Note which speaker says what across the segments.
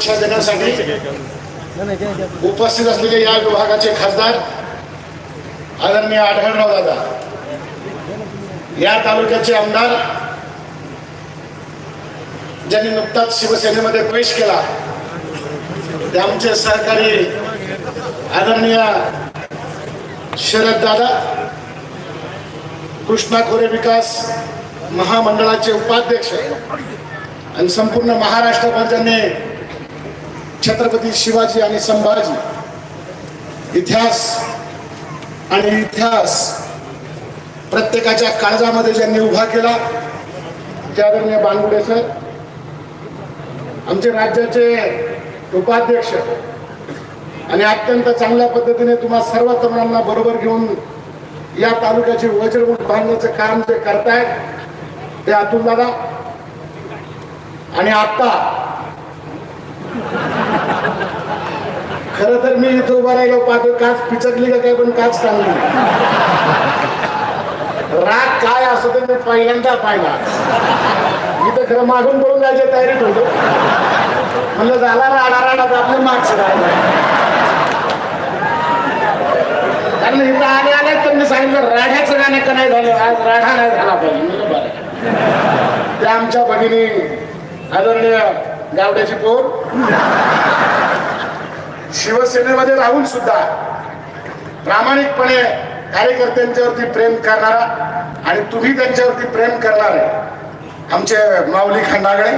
Speaker 1: देण्यासाठी उपस्थित असलेले या विभागाचे खासदार आदरणीय आढळराव दादा या तालुक्याचे आमदार ज्यांनी नुकताच शिवसेनेमध्ये प्रवेश केला ते आमचे सहकारी आदरणीय शरद दादा कृष्णा खोरे विकास महामंडळाचे उपाध्यक्ष आणि संपूर्ण महाराष्ट्रभर ज्यांनी छत्रपती शिवाजी आणि संभाजी. इतिहास आणि इतिहास प्रत्येकाच्या काळजामध्ये ज्यांनी उभा केला त्यादरम्यान आदरणीय बानगुडे सर आमचे राज्याचे उपाध्यक्ष आणि अत्यंत चांगल्या पद्धतीने तुम्हा सर्व तरुणांना बरोबर घेऊन या तालुक्याची वज्रमूठ बांधण्याचं काम जे करतायत ते अतुल दादा आणि आत्ता खर तर मी इथं उभा राहिलो पाहतो काच पिचकली का काय पण काच चांगली राग काय असं तर मी पहिल्यांदा पाहिला. मी तर खरं मागून पडून जायच्या तयारीत होतो म्हणलं झाला राडा राडा तर आपलं मागच कारण इथं आले आले त्यांनी सांगितलं राढ्याचं गाणं का नाही झालं? आज राढा नाही झाला पाहिजे. बरं. त्या आमच्या भगिनी आदरणीय गावड्याची पोर. शिवसेनेमध्ये राहून सुद्धा प्रामाणिकपणे कार्यकर्त्यांच्यावरती प्रेम करणारा आणि तुम्ही त्यांच्यावरती प्रेम करणारे आमचे माऊली खंडागळे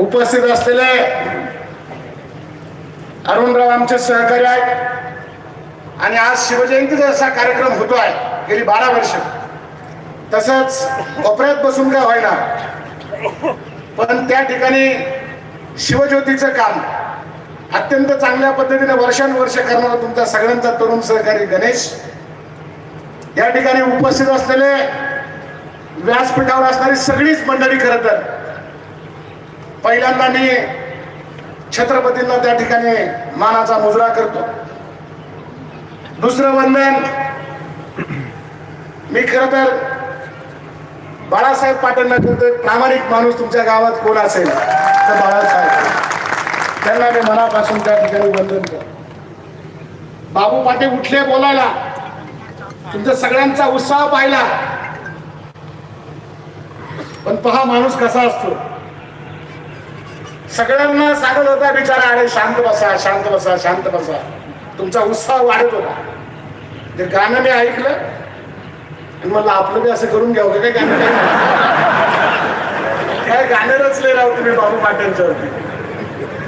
Speaker 1: उपस्थित असलेले अरुणराव आमचे सहकारी आहेत. आणि आज शिवजयंतीचा असा कार्यक्रम होतो आहे गेली बारा वर्ष. तसंच कोपऱ्यात बसून काय होईना. पण त्या ठिकाणी शिवज्योतीचं काम अत्यंत चांगल्या पद्धतीने वर्षानुवर्ष करणारा तुमचा सगळ्यांचा तरुण सहकारी गणेश. या ठिकाणी उपस्थित असलेले व्यासपीठावर असणारी सगळीच मंडळी खरं तर. पहिल्यांदा मी छत्रपतींना त्या ठिकाणी मानाचा मुजरा करतो. दुसरं वंदन. मी खर तर बाळासाहेब पाटीलना एक प्रामाणिक माणूस तुमच्या गावात कोण असेल? तर बाळासाहेब. त्यांना मी मनापासून त्या ठिकाणी वंदन करतो बाबू पाटील उठले बोलायला. तुमचा सगळ्यांचा उत्साह पाहिला. पण पहा माणूस कसा असतो. सगळ्यांना सांगत होता बिचारा अरे शांत बसा शांत बसा शांत बसा. तुमचा उत्साह वाढत होता. ते गाणं मी ऐकलं. आणि मला आपलं बी असं करून घ्यावं काय गाणं? काय काय गाणं रचले राव तुम्ही बाबू पाटीलच्या वरती.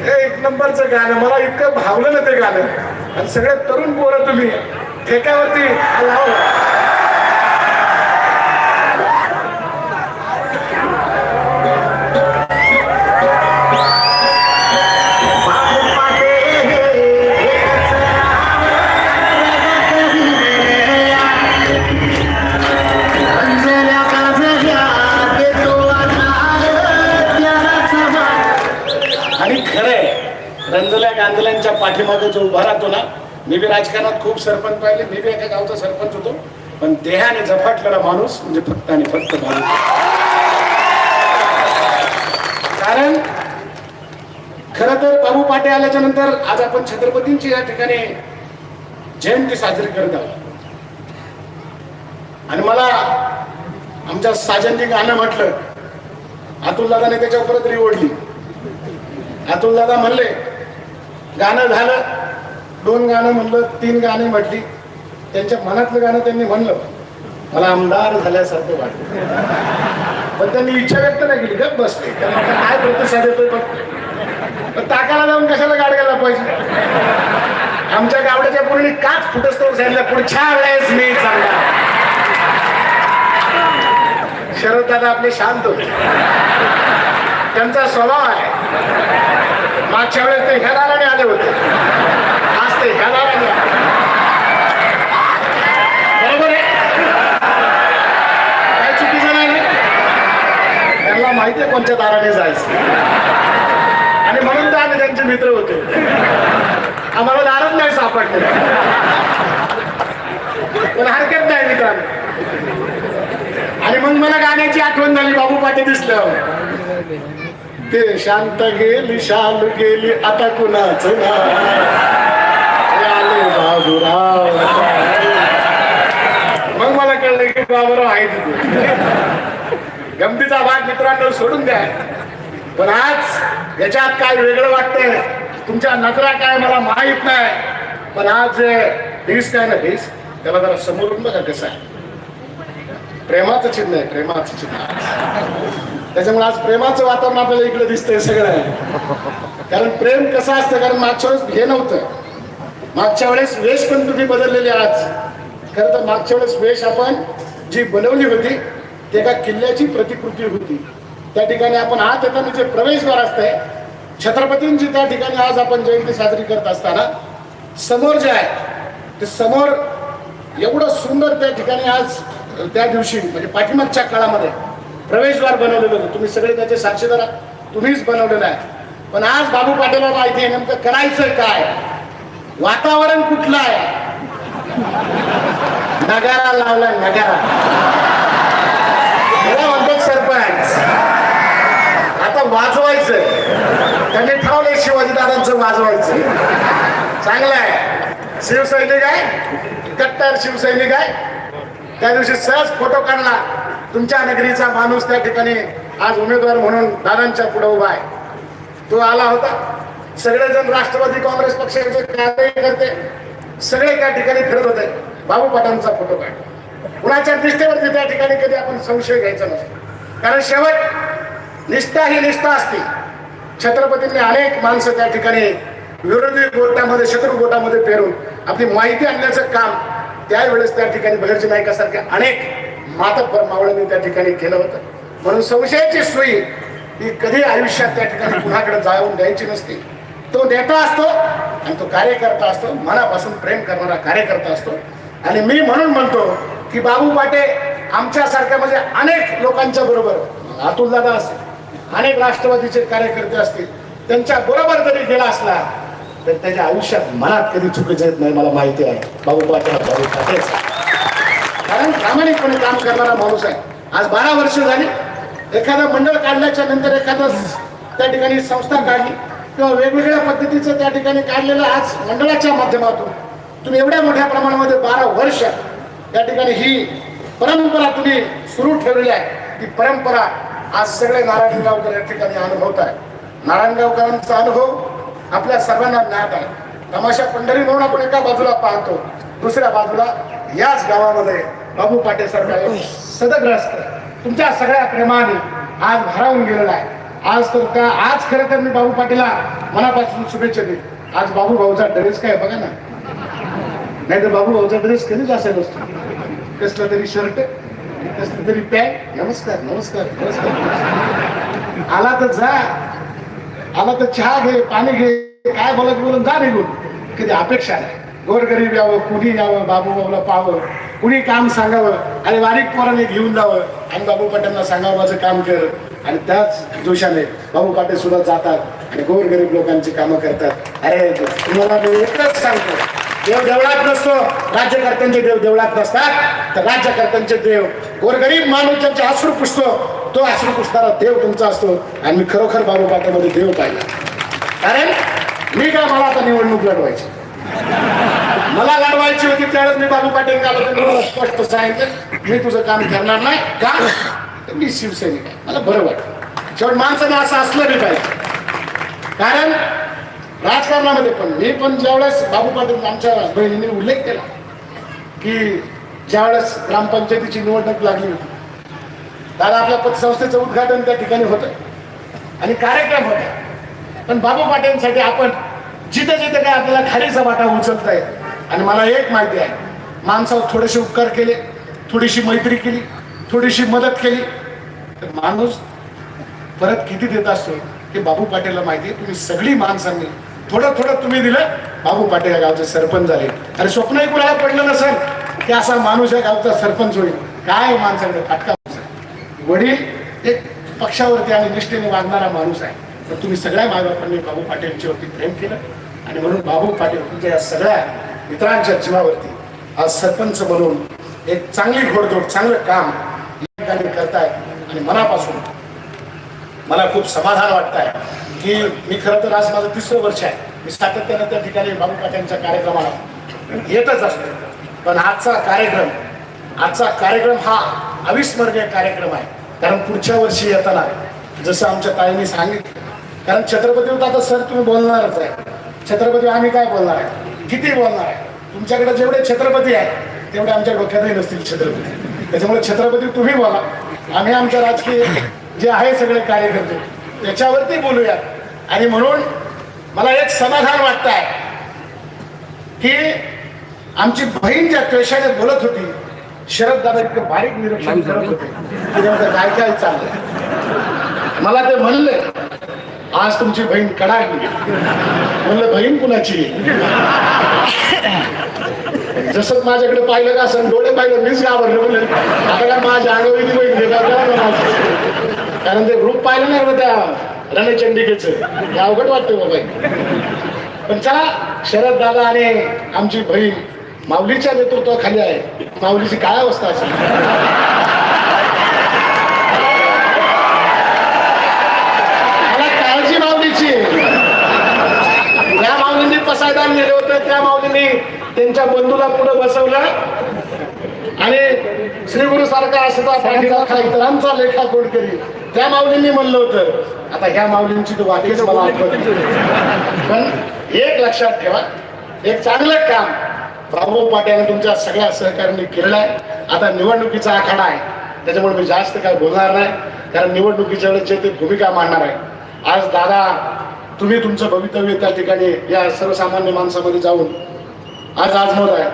Speaker 1: हे एक नंबरचं गाणं मला इतकं भावलं ना ते गाणं. आणि सगळे तरुण पोरं तुम्ही ठेक्यावरती लावलं पाठीमागे उभा राहतो ना मी बी राजकारणात खूप सरपंच पाहिले मी बी एका गावचा सरपंच होतो. पण देहाने झपाटलेला माणूस म्हणजे फक्त आणि फक्त माणूस कारण खर तर बाबू पाटे आल्याच्यानंतर आज आपण छत्रपतींची या ठिकाणी जयंती साजरी करत आहोत. आणि मला आमच्या साजनजी गाणं म्हटलं अतुल दादाने त्याच्यावर परत तरी ओढली अतुल दादा म्हणले गाणं झालं दोन गाणं म्हणलं तीन गाणी म्हटली. त्यांच्या मनातलं गाणं त्यांनी म्हणलं. मला आमदार झाल्यासारखं वाटलं. पण त्यांनी इच्छा व्यक्त नाही केली. गप बसते काय प्रतिसाद येतोय पण ताकाला जाऊन कशाला गाडग्याला पाहिजे? आमच्या गावड्याच्या पुढे काच फुटस्तोवर सांगितलं पुढच्या वेळेस मी चांगला शरद दादा आपले शांत होते. त्यांचा स्वभाव आहे. मागच्या वेळेस ते ह्या दाराने आले होते. आज ते ह्या दाराने बरोबर आहे? काय चुकीचं नाही त्यांना माहिती आहे कोणत्या दाराने जायचं. आणि म्हणून तर आम्ही त्यांचे मित्र होते. आम्हाला दारच नाही सापडले. पण हरकत नाही मित्रांनो. आणि मग मला गाण्याची आठवण झाली बाबू पाटे दिसल्यावर. ते शांत गेली शाल गेली आता कुणाच आले बाबूराव. मग मला कळलं की बाबूराव आहे तिथे. गमतीचा भाग मित्रांनो सोडून द्या. पण आज याच्यात काय वेगळं वाटतंय? तुमच्या नजरा काय मला माहीत नाही. पण आज ढीस काय ना ढीस त्याला जरा समोरून बघा कसं आहे. प्रेमाचं चिन्ह आहे प्रेमाचं चिन्ह. त्याच्यामुळे आज प्रेमाचं वातावरण आपल्याला इकडे दिसतंय सगळं. कारण प्रेम कसं असतं? कारण मागच्या वेळेस हे नव्हतं. मागच्या वेळेस वेश पण तुम्ही बदललेले आज. खरं तर मागच्या वेळेस वेश आपण जी बनवली होती ते एका किल्ल्याची प्रतिकृती होती. त्या ठिकाणी आपण आत येताना जे प्रवेशद्वार असतंय छत्रपतींची त्या ठिकाणी आज आपण जयंती साजरी करत असताना समोर जे आहे ते समोर एवढं सुंदर त्या ठिकाणी आज त्या दिवशी म्हणजे पाठीमागच्या काळामध्ये प्रवेशद्वार बनवलेलं होतं. तुम्ही सगळे त्याचे साक्षीदार तुम्हीच बनवलेलं आहे. पण आज बाबू पाटीलला माहिती आहे नेमकं करायचं काय? वातावरण कुठलं आहे? नगारा लावला नगारा. त्याला म्हणतात सरपंच आता वाजवायचं त्यांनी ठरवलंय शिवाजी दादांचं वाजवायचं. चांगलं आहे. शिवसैनिक आहे. कट्टर शिवसैनिक आहे. त्या दिवशी सहज फोटो काढला. तुमच्या नगरीचा माणूस त्या ठिकाणी आज उमेदवार म्हणून दादांच्या पुढे उभा आहे. तो आला होता. सगळेजण राष्ट्रवादी काँग्रेस पक्षाचे कार्यकर्ते सगळे त्या ठिकाणी फिरत होते. बाबू पाटांचा फोटो काय कुणाच्या निष्ठेवरती त्या ठिकाणी कधी आपण संशय घ्यायचा नसतो. कारण शेवट निष्ठा ही निष्ठा असते. छत्रपतींनी अनेक माणसं त्या ठिकाणी विरोधी गोटामध्ये शत्रू गोटामध्ये पेरून आपली माहिती आणण्याचं काम त्यावेळेस त्या ठिकाणी बहिर्जी नायकासारख्या अनेक मातब्बर मावळ्यांनी त्या ठिकाणी केलं होतं. म्हणून संशयाची सोयी ही कधी आयुष्यात त्या ठिकाणी कुणाकडे जाऊन द्यायची नसते. तो नेता असतो आणि तो कार्यकर्ता असतो. मनापासून प्रेम करणारा कार्यकर्ता असतो. आणि मी म्हणून म्हणतो की बाबू पाटे आमच्यासारख्या म्हणजे अनेक लोकांच्या बरोबर अतुल दादा असतील अनेक राष्ट्रवादीचे कार्यकर्ते असतील त्यांच्या बरोबर जरी गेला असला तर त्याच्या आयुष्यात मनात कधी चुकीचं येत नाही मला माहिती आहे. बाबू पाटे बाबू पाटे कारण प्रामाणिकपणे काम करणारा माणूस आहे. आज बारा वर्ष झाली एखादं मंडळ काढल्याच्या नंतर एखादं त्या ठिकाणी संस्था काढली किंवा वेगवेगळ्या पद्धतीचं त्या ठिकाणी काढलेलं आज मंडळाच्या माध्यमातून तुम्ही एवढ्या मोठ्या प्रमाणामध्ये बारा वर्ष त्या ठिकाणी ही परंपरा तुम्ही सुरू ठेवलेली आहे. ती परंपरा आज सगळे नारायणगावकर या ठिकाणी अनुभवत आहे. नारायणगावकरांचा अनुभव आपल्या सर्वांना ज्ञात आहे. तमाशा पंढरी म्हणून आपण एका बाजूला पाहतो दुसऱ्या बाजूला याच गावामध्ये बाबू पाटे सरकार सदग्रस्त. तुमच्या सगळ्या प्रेमाने आज भारावून गेलेला आहे. आज तर का आज खरं तर मी बाबू पाटीला मनापासून शुभेच्छा देईल आज बाबू भाऊचा ड्रेस काय बघा ना. नाही तर बाबू भाऊचा ड्रेस कधीच असेल असतो. कसला तरी शर्ट कसलं तरी पॅन्ट नमस्कार नमस्कार नमस्कार. आला तर जा. आला तर चहा घे पाणी घे. काय बोलत बोलून जा निघून. कधी अपेक्षा नाही. गोरगरीब यावं कुणी यावं बाबू बाबूला पाहावं. कुणी काम सांगावं आणि बारीक पोराने घेऊन जावं. आणि बाबू पाट्यांना सांगावं माझं काम कर. आणि त्याच जोशाने बाबू पाटे सुद्धा जातात आणि गोरगरीब लोकांची कामं करतात. अरे तुम्हाला मी एकच सांगतो. देव देवळात नसतो राज्यकर्त्यांचे देव देवळात नसतात. तर राज्यकर्त्यांचे देव गोरगरीब माणूस ज्यांचे अश्रू पुसतो तो अश्रू पुसणारा देव तुमचा असतो. आणि मी खरोखर बाबू पाट्यामध्ये देव पाहिला. कारण मी काय मला आता निवडणूक लढवायची? मला लढवायची होती त्यावेळेस मी बाबू पाटील का स्पष्ट सांगितलं मी तुझं काम करणार नाही. का? मी शिवसैनिक आहे. मला बरं वाटतं शेवट माणसाने असं असलं बी पाहिजे. कारण राजकारणामध्ये पण मी पण ज्यावेळेस बाबू पाटील आमच्या बहिणीने उल्लेख केला की ज्यावेळेस ग्रामपंचायतीची निवडणूक लागली होती दादा आपल्या पतसंस्थेचं उद्घाटन त्या ठिकाणी होतं आणि कार्यक्रम होता. पण बाबू पाटीलसाठी आपण जिथे जिथे काय आपल्याला खालीचा वाटा उचलता येत. आणि मला एक माहिती आहे. माणसावर थोडेसे उपकार केले थोडीशी मैत्री केली थोडीशी मदत केली. तर माणूस परत किती देत असतो हे बाबू पाटीलला माहिती आहे. तुम्ही सगळी माणसांनी थोडं थोडं तुम्ही दिलं. बाबू पाटील या गावचे सरपंच झाले. अरे स्वप्नही कुणाला पडलं नसेल? की असा माणूस या गावचा सरपंच होईल. काय माणसाकडे फाटका वडील एक पक्षावरती आणि निष्ठेने वागणारा माणूस आहे. तर तुम्ही सगळ्या मायबापांनी बाबू पाटीलच्यावरती प्रेम केलं. आणि म्हणून बाबू पाटील तुमच्या या सगळ्या मित्रांच्या जीवावरती आज सरपंच बनवून एक चांगली घोडदोड चांगलं काम या ठिकाणी करताय. आणि मनापासून मला खूप समाधान वाटत आहे की मी खरं तर आज माझं तिसरं वर्ष आहे. मी सातत्यानं त्या ठिकाणी बाबू काकांच्या कार्यक्रमाला येतच असतो. पण आजचा कार्यक्रम आजचा कार्यक्रम हा अविस्मरणीय कार्यक्रम आहे. कारण पुढच्या वर्षी येताना जसं आमच्या ताईंनी सांगितलं कारण छत्रपती आता सर तुम्ही बोलणारच आहे. छत्रपती आम्ही काय बोलणार आहे? किती बोलणार आहे? तुमच्याकडे जेवढे छत्रपती आहेत तेवढे आमच्या डोक्यातही नसतील छत्रपती. त्याच्यामुळे छत्रपती तुम्ही बोला. आम्ही आमच्या राजकीय जे आहे सगळे कार्यकर्ते त्याच्यावरती बोलूयात. आणि म्हणून मला एक समाधान वाटत आहे की आमची बहीण ज्या क्वेशाने बोलत होती शरद दादा इतकं बारीक निरीक्षण करत होते. त्याच्यामध्ये काय काय चाललंय? मला ते म्हणले. आज तुमची बहीण कडाडली म्हणलं बहीण कुणाची? जसं माझ्याकडे पाहिलं का असं डोळे पाहिलं मीच घाबरलं म्हणलं. आता काय माझ्या अंगावर ती बहीण कारण ते ग्रुप पाहिलं नाही का त्या रणचंडिकेचं हे अवघड वाटतं हो बाबा पण चला शरद दादा आणि आमची बहीण माऊलीच्या नेतृत्वाखाली आहे. माऊलीची काय अवस्था असेल मला काळजी माऊलीची आहे. या माऊलींनी पसायदान नेलं होतं त्या माऊलींनी त्यांच्या बंधूला पुढे बसवलं. आणि श्री गुरु सारखा असता इतरांचा लेखा कोण करी त्या माऊलींनी म्हणलं होतं. आता ह्या माऊलींची तो वाक्यच मला आठवत पण एक लक्षात ठेवा एक चांगलं काम बाबू पाट्याने तुमच्या सगळ्या सहकार्यांनी केलेलं आहे. आता निवडणुकीचा आखाडा आहे. त्याच्यामुळे मी जास्त काय बोलणार नाही. कारण निवडणुकीच्या वेळेस जे ते भूमिका मांडणार आहे. आज दादा तुम्ही तुमचं भवितव्य त्या ठिकाणी या सर्वसामान्य माणसामध्ये जाऊन आज आजमोद आहे.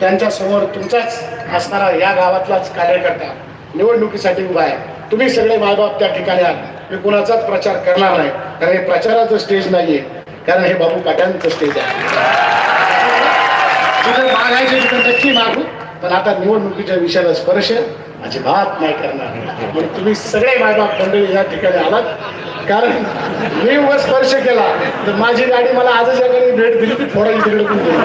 Speaker 1: त्यांच्यासमोर तुमचाच असणारा या गावातलाच कार्यकर्ता निवडणुकीसाठी उभा आहे. तुम्ही सगळे मायबाप त्या ठिकाणी आहात. मी कुणाचाच प्रचार करणार नाही. कारण हे प्रचाराचं स्टेज नाहीये. कारण हे बाबू काट्यांचं स्टेज आहे. मागायचे तिथं नक्की मागू. पण आता निवडणुकीच्या विषयाला स्पर्श अजिबात नाही करणार. म्हणून तुम्ही सगळे मायबाप मंडळी या ठिकाणी आलात. कारण मी व स्पर्श केला. तर माझी गाडी मला आजच एकाने भेट दिली ती फोडायची तिकडे पण दिली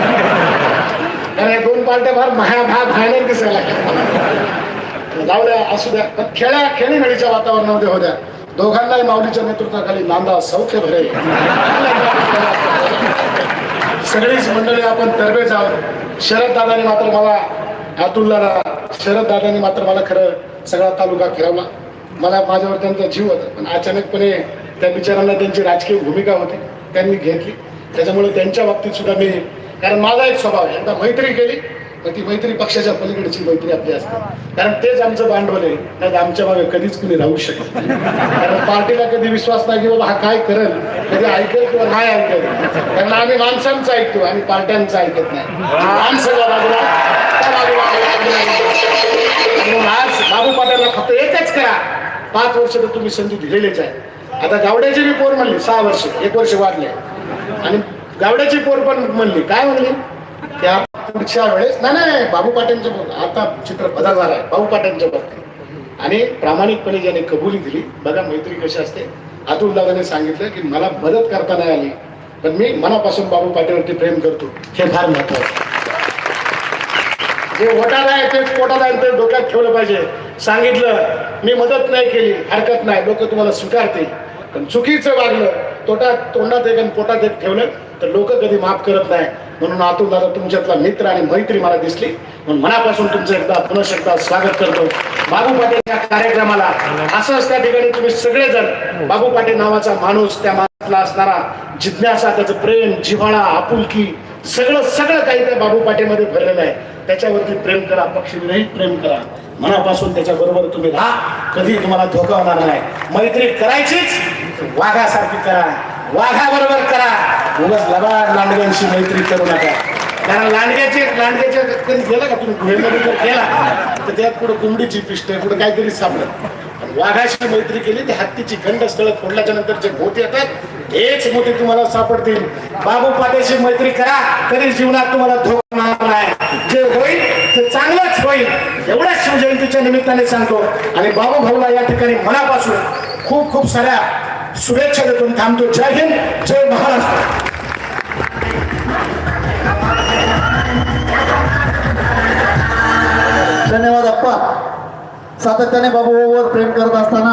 Speaker 1: कारण या दोन पार्ट्या फार महा भा भयानक दिसायला लागल्या. जाऊ द्या असू द्या. पण खेळ्या खेळीमेळीच्या वातावरणामध्ये होत्या दोघांनाही माऊलीच्या नेतृत्वाखाली नांदा सौख्य भरेल सगळीच मंडळी आपण तरबेज आहोत. शरद दादाने मात्र मला अतुलला शरद दादाने मात्र मला खरं सगळा तालुका फिरवला. मला माझ्यावर त्यांचा जीव होता. पण अचानकपणे त्या बिचारांना त्यांची राजकीय भूमिका होती. त्यांनी घेतली. त्याच्यामुळे त्यांच्या बाबतीत सुद्धा मी कारण माझा एक स्वभाव आहे. एकदा मैत्री केली मग ती मैत्री पक्षाच्या पलीकडची मैत्री आपली असते. कारण तेच आमचं भांडवल आहे. नाही आमच्या मागे कधीच कुणी राहू शकत नाही. कारण पार्टीला कधी विश्वास नाही की बाबा हा काय करेल? कधी ऐकेल किंवा नाही ऐकेल? कारण आम्ही माणसांचं ऐकतो आम्ही पार्ट्यांचं ऐकत नाही. माणसं पाच वर्ष तर तुम्ही संधी दिलेलीच आहे. आता गावड्याची बी पोर म्हणली सहा वर्ष एक वर्ष वाढले. आणि गावड्याची पोर पण म्हणली काय म्हणली? त्या पुढच्या वेळेस नाही नाही बाबू पाट्यांच्या आता चित्र बदलणार आहे. बाबू पाट्यांच्या बाबतीत आणि प्रामाणिकपणे ज्याने कबुली दिली बघा मैत्री कशी असते. अतुल दादाने सांगितलं की मला मदत करता नाही आली. पण मी मनापासून बाबू पाट्यावरती प्रेम करतो. हे फार महत्वाचं जे ओटाला आहे तेच पोटाला आहे ते डोक्यात ठेवलं पाहिजे. सांगितलं मी मदत नाही केली हरकत नाही लोक तुम्हाला स्वीकारतील. पण चुकीचं वागलं तोटात तोंडात एक आणि पोटात एक ठेवलं तर लोक कधी माफ करत नाही. म्हणून आतून दादा तुमच्यातला मित्र आणि मैत्री मला दिसली. म्हणून मनापासून तुमचं एकदा पुनः एकदा स्वागत करतो. बाबू पाटील या कार्यक्रमाला असंच त्या ठिकाणी तुम्ही सगळेजण बाबू पाटील नावाचा माणूस त्या माणसाला असणारा जिज्ञासा त्याचं प्रेम जिव्हाळा आपुलकी सगळं सगळं काही त्या बाबू पाटीमध्ये भरलेलं आहे. त्याच्यावरती प्रेम करा पक्षविरहित प्रेम करा. मनापासून त्याच्याबरोबर तुम्ही राहा. कधी तुम्हाला धोका होणार नाही. मैत्री करायचीच वाघासारखी करा. वाघाबरोबर करा. उगाच लबाड लांडग्यांशी मैत्री करू नका. कारण लांडग्याचे लांडग्याच्या कधी गेला का तुम्ही? गुहेमध्ये जर गेला तर त्यात पुढे कोंबडीची पिष्ट पुढे काहीतरी सापडत पण वाघाशी मैत्री केली ते हत्तीची खंड स्थळ फोडल्याच्या नंतर जे भोत येतात. हेच मोठे तुम्हाला सापडतील. बाबू पाट्याशी मैत्री करा तरी जीवनात तुम्हाला धोका होणार नाही जे होईल ते चांगलंच होईल एवढ्याच निमित्ताने सांगतो. आणि बाबू भाऊला या ठिकाणी मनापासून खूप खूप साऱ्या शुभेच्छा देतो थांबतो. जय हिंद जय महाराष्ट्र.
Speaker 2: धन्यवाद अप्पा. सातत्याने बाबूवर प्रेम करत असताना